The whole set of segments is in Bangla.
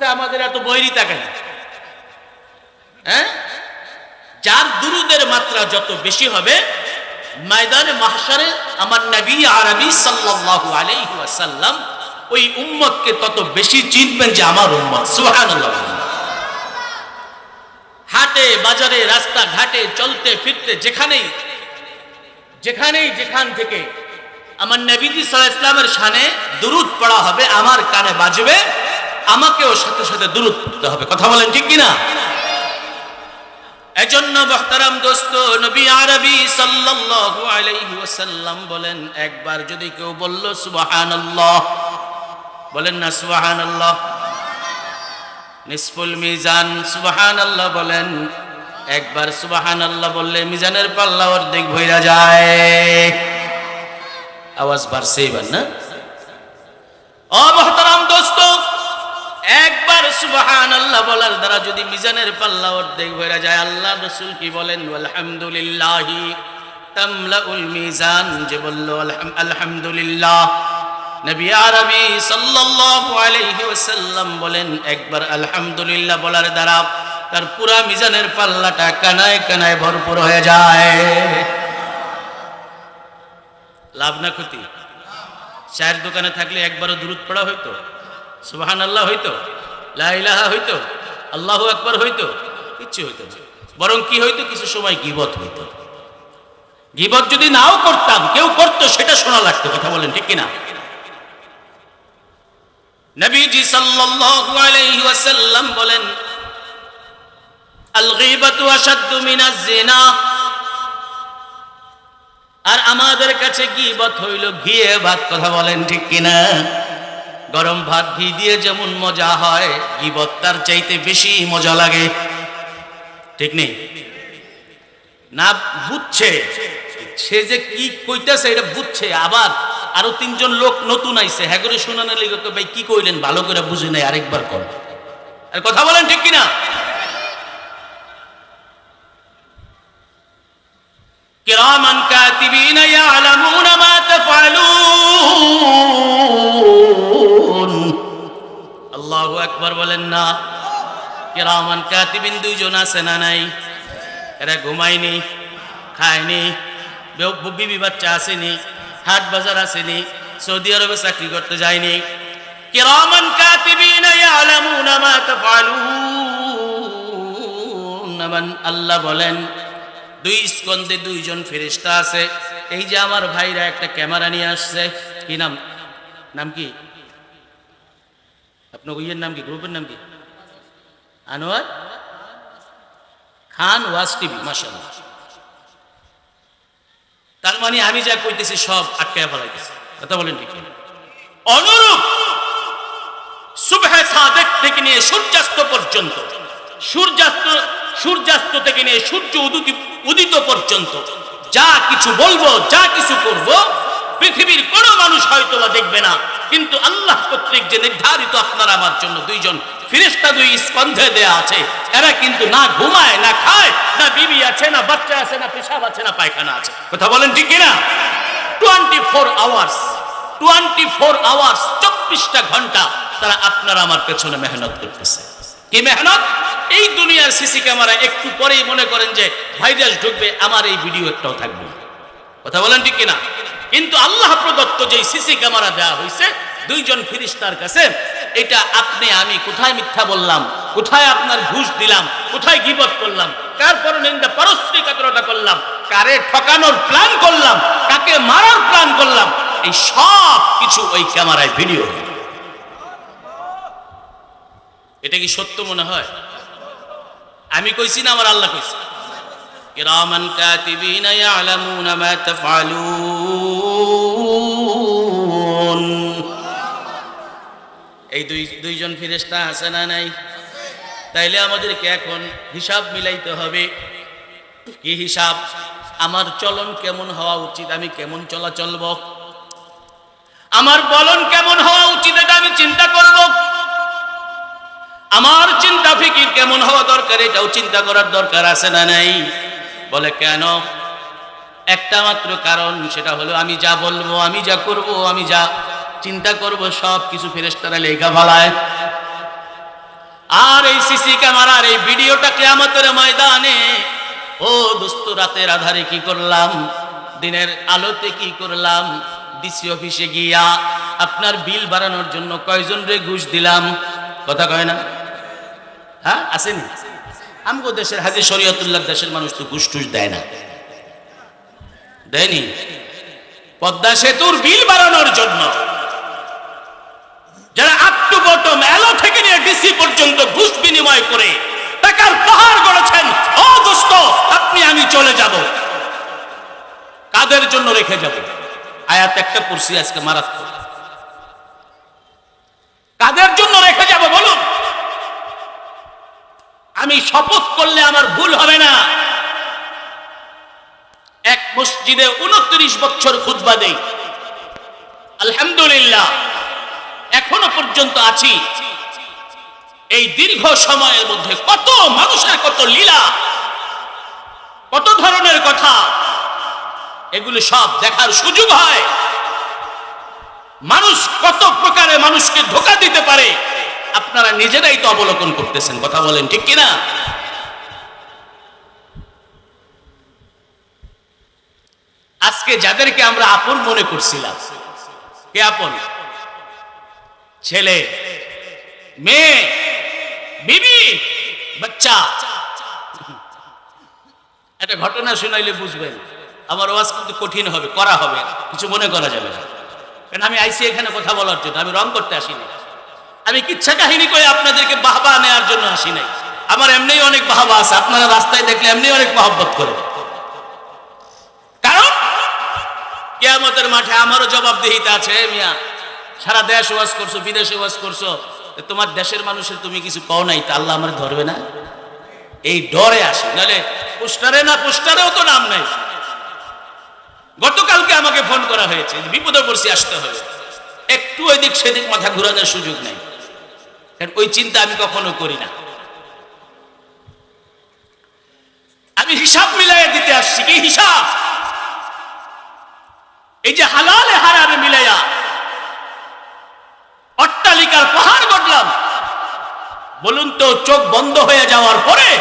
আচ্ছা আমাদের এত বৈরিতা কেন? হ্যাঁ? যার দুরুদের মাত্রা যত বেশি হবে, ময়দানে মাহশারে আমার নবী আরবি সাল্লাল্লাহু আলাইহি ওয়াসাল্লাম ওই উম্মতকে তত বেশি চিনবেন যে আমার উম্মত। সুবহানাল্লাহ। হাটে, বাজারে রাস্তা ঘাটে চলতে, ফিরতে, যেখানেই যেখানেই, যেখান থেকে আমার নবীজি সাল্লাল্লাহু আলাইহি ইসলামের শানে দুরুদ পড়া হবে, আমার কানে বাজবে আমাকেও সাথে সাথে দুরুদ পড়তে হবে। কথা বলেন ঠিক কিনা? এজন্য মুহতারাম দোস্ত, নবী আরবি সাল্লাল্লাহু আলাইহি ওয়াসাল্লাম বলেন, একবার যদি কেউ বলল, সুবহানাল্লাহ বলেন না, সুবহানাল্লাহ নিসফুল মিজান, সুবহানাল্লাহ বলেন, একবার সুবহানাল্লাহ বললে মিজানের পাল্লা অর্ধেক ভইরা যায়। আওয়াজ বাড়ছে এবার, না? ও মুহতারাম দোস্ত একবার সুবহান আল্লাহ বলার দ্বারা যদি মিজানের পাল্লা অর্ধেক হয়ে যায়, আল্লাহ রসুল কি বলেন? আলহামদুলিল্লাহি তামলাউল মিজান। যে বলল আলহামদুলিল্লাহ। নবী আরবি সাল্লাল্লাহু আলাইহি ওয়াসাল্লাম বলেন, একবার আলহামদুলিল্লাহ বলার দ্বারা তার পুরা মিজানের পাল্লাটা কানায় কানায় ভরপুর হয়ে যায়। লাভ না ক্ষতি? চায়ের দোকানে থাকলে একবারও দূরত পড়া হইতো? সুবাহান আল্লাহ হইতো লাইলাহা হইতো, আল্লাহ একবার হইতো, কিচ্ছু হইতো বরং কি হইতো? কিছু সময় গিবত হইতো। গিবত যদি নাও করতাম, কেউ করতো, সেটা শোনা লাগতো, কথা বলেন ঠিক কিনা? নবীজি সাল্লাল্লাহু আলাইহি ওয়াসাল্লাম বলেন আল গীবাতু আশাদ্দু মিনাজ জিনা আর আমাদের কাছে গিবত হইল ঘিয়ে ভাত, কথা বলেন ঠিক কিনা? গরম ভাত ঘি দিয়ে যেমন মজা হয়, গিবত তার চাইতে বেশি মজা লাগে। ঠিক নেই? না, বুঝছে। সে যে কি কইতেছে, এটা বুঝছে। আবার আরও তিনজন লোক নতুন আইছে। হ্যাঁ করে শোনানো লিখে ভাই, কি কইলেন? ভালো করে বুঝে নাই, আরেকবার কর আর কথা বলেন ঠিক কিনা? কিরামান কাতিবিনা ইয়ালামুনা মা তাফআলুন আকবার বলেন, না, কিরামান কাতিবিন দুইজন আছে না নাই? এরা ঘুমায়নি, খায়নি বিবি বাচ্চা আসেনি, হাট বাজার আসেনি, সৌদি আরবে চাকরি করতে যায়নি। কিরামান কাতিবিন ইয়ালামুনা মা তাফআলুন। আল্লাহ বলেন, দুই স্কন্দে দুইজন ফেরেশতা আছে। এই যে আমার ভাইরা একটা ক্যামেরা নিয়ে আসছে, কি নাম? নাম কি? আপনার ইয়ের নাম কি গ্রুপের নাম কি আনোয়ার খান ওয়াজ টিভি মাসাল্লাহ তার মানে আমি যা কইতেছি সব আটকায় ফেলাইতেছি কথা বলেন ঠিক অনুরূপ সুবহে সাদেক থেকে নিয়ে সূর্যাস্ত পর্যন্ত, সূর্যাস্ত সূর্যাস্ত থেকে নিয়ে সূর্য উদিত পর্যন্ত, যা কিছু বলব, যা কিছু করব পৃথিবীর কোন মানুষ হয়তো বা দেখবে না। কিন্তু আল্লাহ কর্তৃক যে নির্ধারিত আপনার আমার জন্য দুইজন ফিরিস্তা দুই স্কন্ধে দেয়া আছে, এরা কিন্তু না ঘুমায়, না খায়, না বিবি আছে, না বাচ্চা আছে, না পেশাব আছে, না পায়খানা আছে। কথা বলেন ঠিক কিনা? Twenty four hours twenty four hours, চব্বিশটা ঘণ্টা তারা আপনার আমার পেছনে মেহনত করতেছে। কি মেহনত? এই দুনিয়ার সিসি ক্যামেরা একটু পরেই মনে করেন যে ভাইরাস ঢুকবে, আমার এই ভিডিও একটাও থাকবে কথা বলেন ঠিক কিনা? কিন্তু আল্লাহ প্রদত্ত যে সিসি ক্যামেরা দেওয়া হয়েছে দুইজন ফিরিস্তার কাছে, এটা আপনি, আমি কোথায় মিথ্যা বললাম? কোথায় আপনার ঘুষ দিলাম? কোথায় গিবত করলাম? কার পর নিন্দা পারস্পরিকতা করলাম? কারে ঠকানোর প্ল্যান করলাম? কাকে মারার প্ল্যান করলাম? এই সব কিছু ওই ক্যামেরায় ভিডিও এটা কি সত্য মনে হয়? আমি কইছি না, আমার আল্লাহ কইছি। কিরামান কাতিবিনা ইয়ালামুনা মা তাফআলুন এই দুই, দুইজন ফেরেশতা আছে না নাই? তাইলে আমাদেরকে এখন হিসাব মিলাইতে হবে। কি হিসাব? আমার চলন কেমন হওয়া উচিত? আমি কেমন চলা চলব আমার বলন কেমন হওয়া উচিত এটা আমি চিন্তা করব। আমার চিন্তা ফিকির কেমন হওয়া দরকার? এটাও চিন্তা করার দরকার আছে না নাই? বলে, কেন? একটা মাত্র কারণ, সেটা হলো আমি যা বলব, আমি যা করব, আমি যা চিন্তা করব, সব কিছু ফেরেস্তারা লেখা ভালায়। আর এই সিসি ক্যামেরার এই ভিডিওটা কেয়ামতের ময়দানে, ও দোস্ত, রাতের আধারে কি করলাম? দিনের আলোতে কি করলাম? ডিসি অফিসে গিয়া আপনার বিল বাড়ানোর জন্য কয়জন রে ঘুষ দিলাম? কথা কয় না? হ্যাঁ আসেনি? আমগো দেশের হাজি শরীয়তুল্লাহ দেশের মানুষ তো ঘুষ দেয় না। দেয়নি? পদ্মা সেতুর বিল বাড়ানোর জন্য। যারা আপ বটম এলো থেকে নিয়ে ডিসি পর্যন্ত ঘুষ বিনিময় করে, টাকার পাহাড় গড়েছেন, ও দোস্ত আপনি, আমি চলে যাব। কাদের জন্য রেখে যাব? আয়াত একটা পড়ছি আজকে মারাত্মক। কাদের জন্য রেখে যাব বলুন? আমি শপথ করলে আমার ভুল হবে না। এক মসজিদে উনত্রিশ বছর খুতবা দেই। আলহামদুলিল্লাহ, এখনও পর্যন্ত আছি। এই দীর্ঘ সময়ের মধ্যে কত মানুষের কত লীলা, কত ধরনের কথা, এগুলি সব দেখার সুযোগ হয়। মানুষ কত প্রকারে মানুষকে ধোকা দিতে পারে আপনারা নিজেরাই তো অবলোকন করতেছেন, কথা বলেন, ঠিক কিনা? আজকে যাদেরকে আমরা আপন মনে করছিলাম, কে আপন? ছেলে, মেয়ে, বিবি, বাচ্চা। একটা ঘটনা শুনাইলে বুঝবেন, আমার ওয়াজ কিন্তু কঠিন হবে, করা হবে, কিছু মনে করা যাবে না। কারণ আমি আইসি এখানে কথা বলার জন্য, আমি রং করতে আসিনি। আমি কিচ্ছা কাহিনী করে আপনাদেরকে বাহবা নেওয়ার জন্য আসি নাই। আমার এমনিই অনেক বাহবা আছে, আপনারা রাস্তায় দেখলে এমনি অনেক মহব্বত করে। কারণ, কেয়ামতের মাঠে আমারও জবাবদিহিতা আছে মিয়া। সারা দেশ ওয়াজ করছ, বিদেশে ওয়াজ করছ তোমার দেশের মানুষের তুমি কিছু কও নাই, তা আল্লাহ আমার ধরবে না? এই ডরে আসে, নাহলে পোস্টারে না পোস্টারেও তো নাম নাই। গতকালকে আমাকে ফোন করা হয়েছে বিপদে পড়ছি, আসতে হবে। একটু এদিক সেদিক মাথা ঘুরানোর সুযোগ নেই। কারণ ওই চিন্তা আমি কখনো করি না। আমি হিসাব মিলাইয়া দিতে আসছি। কি হিসাব? এই যে হালালে হারামে মিলাইয়া অট্টালিকার পাহাড় গড়লাম। বলুন তো, চোখ বন্ধ হয়ে যাওয়ার পরে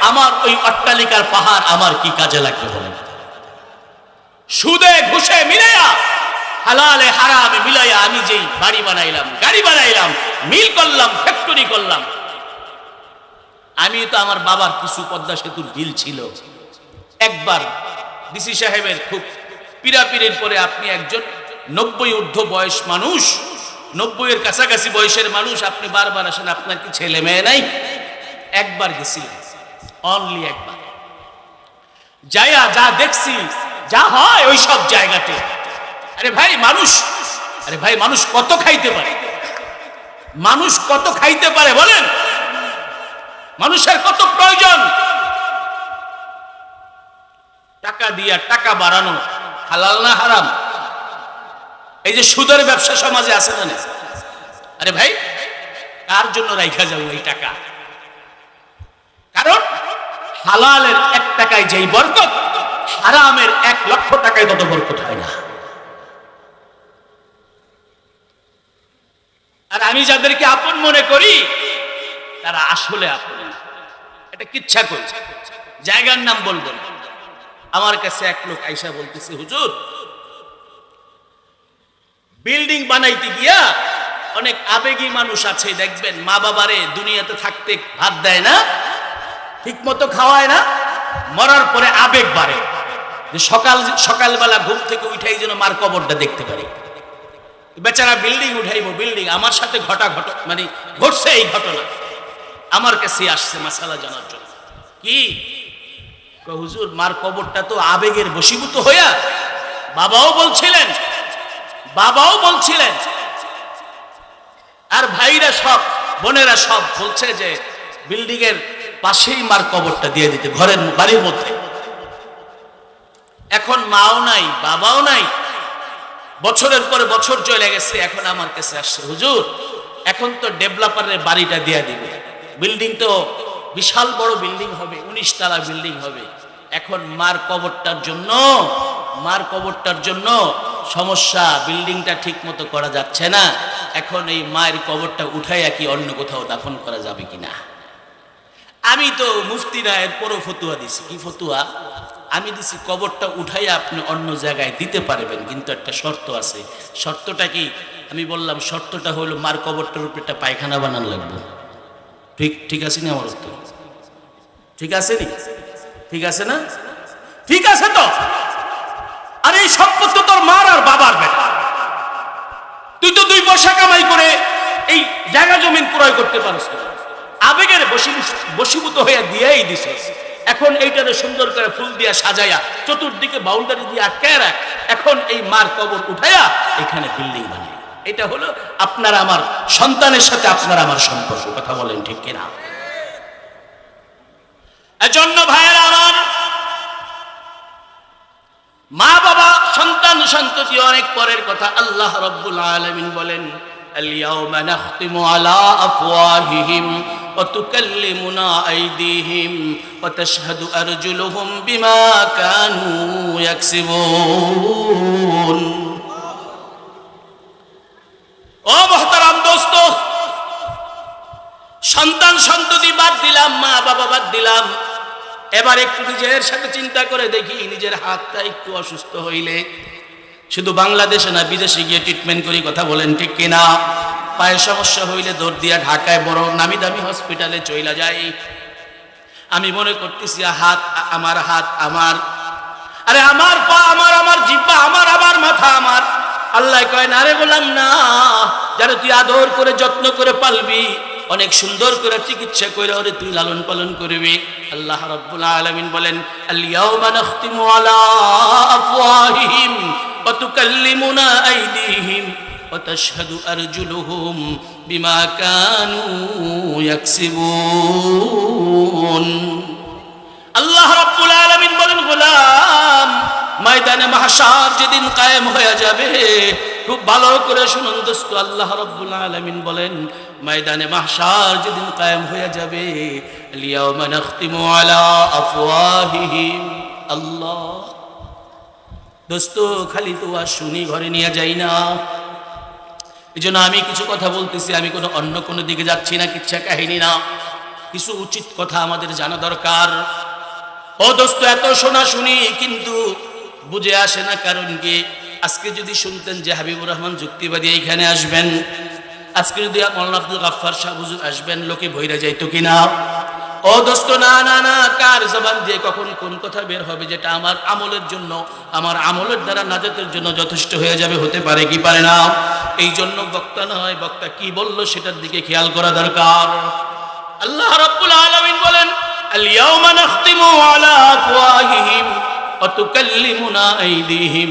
আমার ওই অট্টালিকার পাহাড় আমার কি কাজে লাগবে বলেন? সুদে ঘুষে মিলাইয়া হালালে হারামে, মিলাইয়া আমি যেই বাড়ি বানাইলাম, গাড়ি বানাইলাম, মিল করলাম ফ্যাক্টরি করলাম। আমি তো আমার বাবার কিছু পদ্মা সেতুর বিল ছিল। একবার ডিসি সাহেবের খুব পিরাপিরের পরে আপনি একজন নব্বই ঊর্ধ্ব বয়স মানুষ, নব্বইয়ের কাছাকাছি বয়সের মানুষ, আপনি বারবার আসেন, আপনার কি ছেলে মেয়ে নাই? একবার গেছিলেন অনলি একবার। যাইয়া যা দেখছি, যা হয় ওই সব জায়গাতে। আরে ভাই, মানুষ। আরে ভাই, মানুষ কত খাইতে পারে? মানুষ কত খাইতে পারে বলেন? মানুষের কত প্রয়োজন? টাকা দিয়া টাকা বাড়ানো হালাল না হারাম? এই যে সুদের ব্যবসা সমাজে আছে না? আরে ভাই, কার জন্য রাইখা যাব এই টাকা? কারণ হালালের এক টাকায় যেই বরকত, হারামের এক লক্ষ টাকায় তত বরকত হয় না। আর আমি যাদেরকে আপন মনে করি, তারা আসলে আপন এটা কিচ্ছা করছে জায়গার নাম বলব না। আমার কাছে এক লোক আইসা বলতেছে, হুজুর, বিল্ডিং বানাইতে গিয়া অনেক আবেগী মানুষ আছে, দেখবেন মা বাবারে দুনিয়াতে থাকতে ভাত দেয় না ঠিক মতো খাওয়ায় না, মরার পরে আবেগ বাড়ে। সকাল, সকালবেলা ঘুম থেকে উঠাই যেন মার কবরটা দেখতে পারি। বেচারা বিল্ডিং উঠাইবো বিল্ডিং আমার সাথে ঘটা ঘট মানে ঘটছে এই ঘটনা। আমার কাছে আসছে মাসালা জানার জন্য। কি? হুজুর, মার কবরটা তো আবেগের বশীভূত হইয়া বাবাও বলছিলেন বাবাও বলছিলেন। আর ভাইরা সব, বোনেরা সব বলছে যে বিল্ডিং এর পাশেই মার কবরটা দিয়ে দিতে, ঘরের বাড়ির মধ্যে। এখন মাও নাই, বাবাও নাই বছরের পরে বছর চলে গেছে, এখন আমার কাছে আসছে। হুজুর, এখন তো ডেভেলপারের বাড়িটা দিয়ে দিবে। বিল্ডিং তো বিশাল বড় বিল্ডিং হবে, উনিশ তলা বিল্ডিং হবে। এখন মার কবরটার জন্য, মার কবরটার জন্য সমস্যা, বিল্ডিংটা ঠিক মতো করা যাচ্ছে না। এখন এই মায়ের কবরটা উঠাইয়া কি অন্য কোথাও দাফন করা যাবে কিনা? আমি তো মুফতি না এরপরও ফতুয়া দিছি। কি ফতুয়া? আমি দিছি, কবরটা উঠাইয়া আপনি অন্য জায়গায় দিতে পারবেন, কিন্তু একটা শর্ত আছে। শর্তটা কি? আমি বললাম, শর্তটা হলো মার কবরটার উপরে একটা পায়খানা বানান লাগবে। ঠিক ঠিক আছে না আমার উত্তর? ঠিক আছে নি? ঠিক আছে না? ঠিক আছে তো? আর এই সম্পত্তি তোর মার আর বাবার বেটা। তুই তো দুই পয়সা কামাই করে এই জায়গা জমিন ক্রয় করতে পারছ না। আবেগের বশীভূত হয়ে দিয়েই দিছিস। এখন এইটারে সুন্দর করে ফুল দিয়া সাজাইয়া, চতুর্দিকে বাউন্ডারি দিয়া আটকায় রাখ। এখন এই মার কবর উঠাইয়া এখানে বিল্ডিং বানায় এটা হলো আপনার আমার সন্তানের সাথে আপনার আমার সম্পর্ক, কথা বলেন ঠিক কিনা? এজন্য ভাইয়ের আমার মা বাবা, সন্তান সন্ততি অনেক পরের কথা। আল্লাহ রব্বুল আলমিন বলেন আলিয়াও নাখতিমু আলা আফওয়াহিহিম। وتكلمنا أيديهم وتشهد أرجلهم بما كانوا يكسبون ও মহতারাম দোস্ত সন্তান সন্ততি বাদ দিলাম মা বাবা বাদ দিলাম এবার একটু নিজের সাথে চিন্তা করে দেখি নিজের হাতটা একটু অসুস্থ হইলে শুধু বাংলাদেশে না, বিদেশে গিয়ে ট্রিটমেন্ট করি, কথা বলেন, ঠিক কিনা? পায়ের সমস্যা হইলে দৌড় দিয়া ঢাকায় বড় নামি দামি হসপিটালে চইলা যাই। আমি মনে করতেছি হাত আমার হাত, আমার। আরে, আমার পা, আমার আমার জিব্বা, আমার আমার মাথা, আমার। আল্লাহ কয়, না রে বললাম না। যারা তুই আদর করে, যত্ন করে পালবি, অনেক সুন্দর করে চিকিৎসা করে ওরে তুই লালন পালন করবি। আল্লাহ রাব্বুল আলামিন বলেন আল-ইয়াওমা নাখতিমু আলা আফওয়াহিহিম। আইদিহিম ওয়া তাশহাদু আরজুলুহুম বিমা কানু ইয়াকসিবুন আল্লাহ রাব্বুল আলামিন বলেন, গোলাম, ময়দানে মাহশার যেদিন কায়েম হয়ে যাবে, খুব ভালো করে শুনুন দোস্ত। আল্লাহ রাব্বুল আলামিন বলেন, ময়দানে মাহশার যেদিন কায়েম হয়ে যাবে আলিয়াউমা নাখতিমু আলা আফওয়াহিহিম। আল্লাহ দোস্ত, খালি তো আর শুনি ঘরে নিয়ে যাই না। এই জন্য আমি কিছু কথা বলতেছি, আমি কোনো অন্য কোনো দিকে যাচ্ছি না, কিচ্ছা কাহিনী না। কিছু উচিত কথা আমাদের জানা দরকার। ও দোস্ত, এত শোনা শুনি কিন্তু বুঝে আসে না কারণ কি, আজকে যদি শুনতেন যে হাবিবুর রহমান যুক্তিবাদী এইখানে আসবেন, আজকে যদি আব্দুল গাফফার শাহ হুজুর আসবেন, লোকে ভৈরা যাইতো কিনা? ও দোস্ত, না না না, কার জবান দিয়ে কখন কোন কথা বের হবে যেটা আমার আমলের জন্য, আমার আমলের দ্বারা নাজাতের জন্য যথেষ্ট হয়ে যাবে, হতে পারে কি পারে না। এই জন্য বক্তা নয়, বক্তা কি বলল সেটার দিকে খেয়াল করা দরকার। আল্লাহ রাব্বুল আলামিন বলেন আল ইয়াউমা নাখতিমু আলা আফওয়াহিহিম ওয়া তুকাল্লিমুনা আইদিহিম।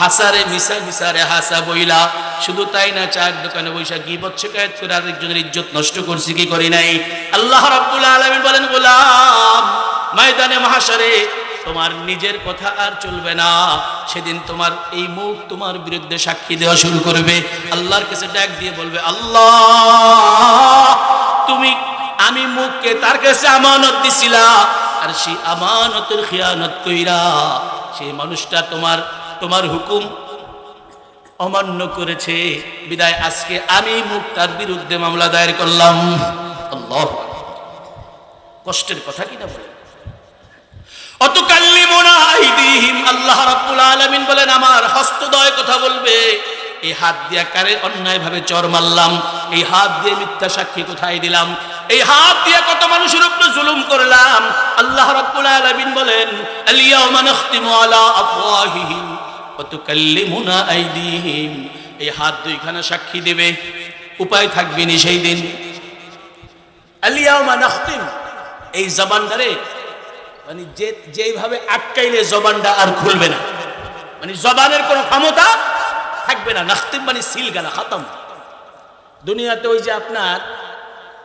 হাসারে মিশা মিশারে হাসা বইলা। শুধু তাই না, চায়ের দোকানে বৈশা কি কায়দ করে ইজ্জত নষ্ট করছি, কি করি নাই? আল্লাহ রাব্বুল আলামিন বলেন, গোলাম, ময়দানে মহাসারে তোমার নিজের কথা আর চলবে না। সেদিন তোমার এই মুখ তোমার বিরুদ্ধে সাক্ষী দেওয়া শুরু করবে। আল্লাহর কাছে ডাক দিয়ে বলবে, আল্লাহ, তুমি, আমি মুখকে তার কাছে আমানত দিছিলা, আর সেই আমানতের খেয়ানত কইরা সেই মানুষটা তোমার তোমার হুকুম অমান্য করেছে। বিদায়, আজকে আমি মুখ তার বিরুদ্ধে মামলা দায়ের করলাম। কষ্টের কথা কিনা বলে? আল্লাহ বলেন এই হাত দিয়া কারে চর মারলাম? এই হাত দিয়ে মিথ্যা সাক্ষী কোথায় দিলাম? এই হাত দিয়ে কত মানুষের উপরে জুলুম করলাম? আলামিন বলেন নাখতিমু আলা এই হাত সাক্ষী দেবে। উপায় থাকবে নি সেই দিন। এই জবানদারে মানে যে, যেইভাবে আটকাইলে জবানটা আর খুলবে না। মানে জবানের কোনো ক্ষমতা থাকবে না। নাখতিম মানে সিল গেলা খতম। দুনিয়াতে ওই যে আপনার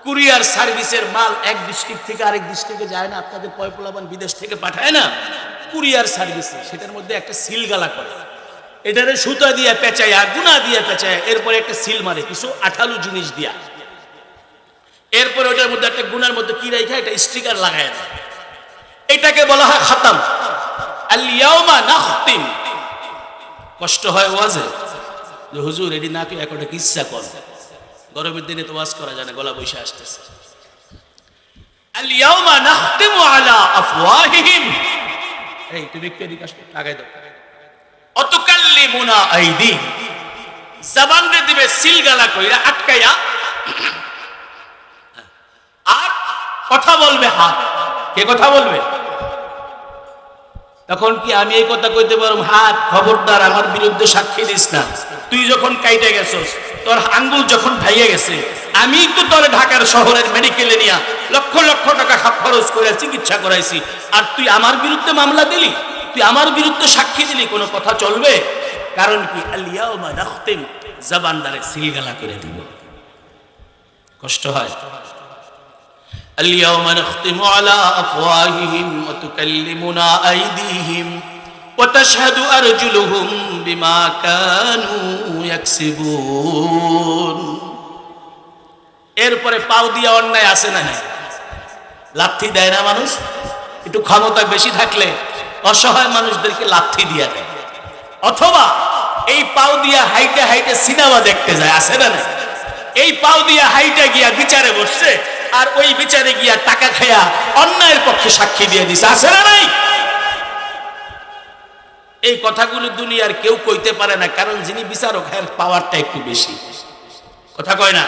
কুরিয়ার সার্ভিসের মাল এক ডিস্ট্রিক্ট থেকে আরেক ডিস্ট্রিক্টে যায় না। আপনাদের পয়পলাবান বিদেশ থেকে পাঠায় না। কুরিয়ার সার্ভিসে, সেটার মধ্যে একটা সিলগালা করে। এটারে সুতা দিয়ে পেঁচাইয়া গুনা দিয়ে পেঁচাইয়া, এরপরে একটা সিল মারে, কিছু আঠালু জিনিস দিয়া। এরপরে ওটার মধ্যে একটা গুনার মধ্যে কি রেখে একটা স্টিকার লাগায় দেয়। এটাকে বলা হয় খাতাম। আলিয়াউমা নাখতিম। কষ্ট হয় ওয়াজে? যে হুজুর, এটি না কেউ একটা কিচ্ছা কর। গরমের দিনে তো ওয়াজ করা যায় না গলা বসে আসতেছে। আলিয়াউমা নাখতিমু আলা আফওয়াহিহিম। এই, তুমি একটু এদিকে লাগাই দাও। অতকাল্লিমুনা আইদি। জবান রে দিবে, সিলগালা কইরা আটকাইয়া। আর কথা বলবে হাত। কে কথা বলবে? তখন কি আমি এই কথা কইতে পারব হাত, খবরদার, আমার বিরুদ্ধে সাক্ষী দিস না। তুই যখন কাইটে গেছস, তোর আঙ্গুল যখন ভাইয়ে গেছে, আমি তো তোর ঢাকার শহরের মেডিকেলে নিয়া লক্ষ লক্ষ টাকা হাত খরচ করে চিকিৎসা করাইছি। আর তুই আমার বিরুদ্ধে মামলা দিলি? তুই আমার বিরুদ্ধে সাক্ষী দিলি? কোনো কথা চলবে? কারণ কি? আলিয়াউমা রাখতেম জবানদারে সিলগালা করে দিব। কষ্ট হয়? আলিয়াউমা নাখতিমু আলা আফওয়াহিহিম ওয়া তুকাল্লিমুনা আইদিহিম ওয়া তাশহাদু আরজুলুহুম বিমা কানু ইয়াকসিবুন। এরপরে পাও দিয়া অন্যায় আসে না নাই? লাথি দেয় না মানুষ? একটু ক্ষমতা বেশি থাকলে অসহায় মানুষদেরকে লাথি দিয়ে দেয়। অথবা এই পাও দিয়া হাইটে হাইটে সিনেমা দেখতে যায় আসে না এই পাও দিয়া হাইটে গিয়া বিচারে বসছে আর ওই বিচারে গিয়া টাকা খায়া অন্যায়ের পক্ষে সাক্ষী দিয়ে দিছে, আছে না নাই? এই কথাগুলো দুনিয়ার কেউ কইতে পারে না, কারণ যিনি বিচারক এর পাওয়ারটা একটু বেশি। কথা কয় না?